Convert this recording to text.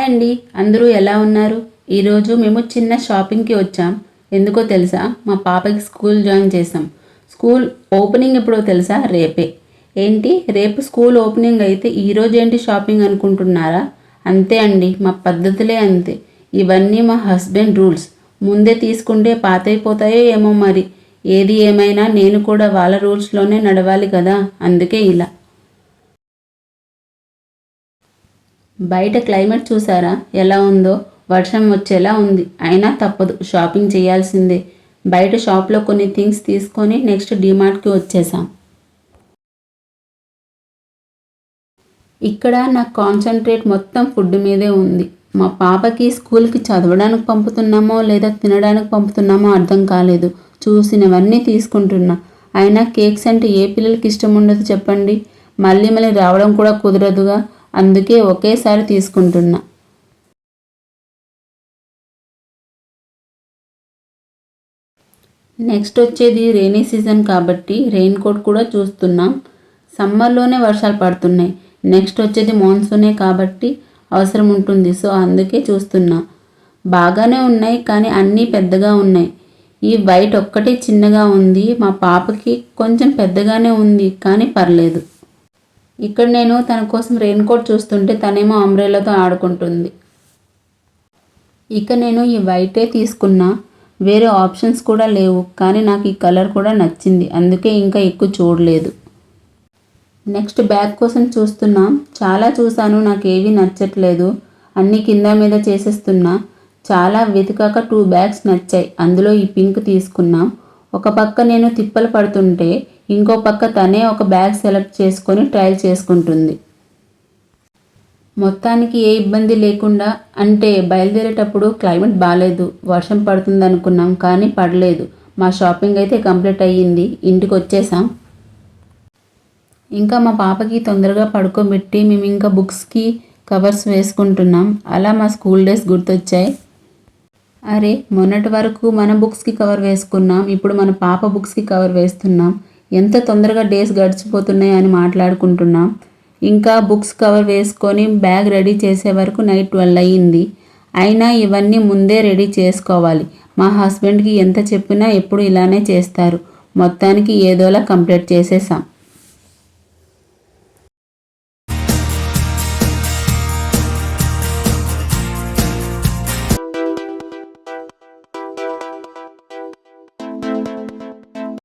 Hi అండి అందరూ ఎలా ఉన్నారు? ఈరోజు మేము చిన్న షాపింగ్కి వచ్చాం. ఎందుకో తెలుసా? మా పాపకి స్కూల్ జాయిన్ చేసాం స్కూల్ ఓపెనింగ్ ఎప్పుడో తెలుసా? రేపే. ఏంటి? రేపు స్కూల్ ఓపెనింగ్ అయితే ఈరోజు ఏంటి షాపింగ్ అనుకుంటున్నారా? అంతే అండి. మా పద్ధతులే అంతే. ఇవన్నీ మా హస్బెండ్ రూల్స్. ముందే తీసుకుంటే పాతైపోతాయో ఏమో మరి. ఏది ఏమైనా నేను కూడా వాళ్ళ రూల్స్లోనే నడవాలి కదా. అందుకే ఇలా. బయట క్లైమేట్ చూసారా? ఎలా ఉందో? వర్షం వచ్చేలా ఉంది. అయినా తప్పదు. షాపింగ్ చేయాల్సిందే. బయట షాప్లో కొన్ని థింగ్స్ తీసుకొని నెక్స్ట్ డిమార్ట్కి వచ్చేసాం. ఇక్కడ నా కాన్సన్ట్రేట్ మొత్తం ఫుడ్ మీదే ఉంది. మా పాపకి స్కూల్కి చదవడానికి పంపుతున్నామో లేదా తినడానికి పంపుతున్నామో అర్థం కాలేదు. చూసినవన్నీ తీసుకుంటున్నా. అయినా కేక్స్ అంటే ఏ పిల్లలకి ఇష్టం ఉండదు చెప్పండి. మళ్ళీ మళ్ళీ రావడం కూడా కుదరదుగా. అందుకే ఒకేసారి తీసుకుంటున్నా. నెక్స్ట్ వచ్చేది రెయినీ సీజన్ కాబట్టి రెయిన్ కోట్ కూడా చూస్తున్నాం. సమ్మర్లోనే వర్షాలు పడుతున్నాయి. నెక్స్ట్ వచ్చేది మాన్సూనే కాబట్టి అవసరం ఉంటుంది. సో అందుకే చూస్తున్నా. బాగానే ఉన్నాయి కానీ అన్నీ పెద్దగా ఉన్నాయి. ఈ వైట్ ఒక్కటే చిన్నగా ఉంది. మా పాపకి కొంచెం పెద్దగానే ఉంది కానీ పర్లేదు. ఇక్కడ నేను తన కోసం రెయిన్ కోట్ చూస్తుంటే తనేమో అంబ్రెల్లాతో ఆడుకుంటుంది. ఇక నేను ఈ వైటే తీసుకున్నా వేరే ఆప్షన్స్ కూడా లేవు కానీ నాకు ఈ కలర్ కూడా నచ్చింది. అందుకే ఇంకా ఎక్కువ చూడలేదు. నెక్స్ట్ బ్యాగ్ కోసం చూస్తున్నా. చాలా చూశాను నాకు ఏవి నచ్చట్లేదు. అన్నీ కింద మీద చేసేస్తున్నా. చాలా వెతికాక టూ బ్యాగ్స్ నచ్చాయి. అందులో ఈ పింక్ తీసుకున్నా. ఒక పక్క నేను తిప్పలు పడుతుంటే ఇంకో పక్క తనే ఒక బ్యాగ్ సెలెక్ట్ చేసుకొని ట్రయల్ చేసుకుంటుంది. మొత్తానికి ఏ ఇబ్బంది లేకుండా అంటే బయలుదేరేటప్పుడు క్లైమేట్ బాగాలేదు వర్షం పడుతుంది అనుకున్నాం కానీ పడలేదు. మా షాపింగ్ అయితే కంప్లీట్ అయ్యింది. ఇంటికి వచ్చేసాం ఇంకా మా పాపకి తొందరగా పడుకోబెట్టి మేము ఇంకా బుక్స్కి కవర్స్ వేసుకుంటున్నాం. అలా మా స్కూల్ డేస్ గుర్తొచ్చాయి. అరే మొన్నటి వరకు మన బుక్స్కి కవర్ వేసుకున్నాం. ఇప్పుడు మన పాప బుక్స్కి కవర్ వేస్తున్నాం. ఎంత తొందరగా డేస్ గడిచిపోతున్నాయి అని మాట్లాడుకుంటున్నాం. ఇంకా బుక్స్ కవర్ వేసుకొని బ్యాగ్ రెడీ చేసే వరకు నైట్ ట్వెల్వ్ అయ్యింది. అయినా ఇవన్నీ ముందే రెడీ చేసుకోవాలి. మా హస్బెండ్కి ఎంత చెప్పినా ఎప్పుడు ఇలానే చేస్తారు. మొత్తానికి ఏదోలా కంప్లీట్ చేసేసాం.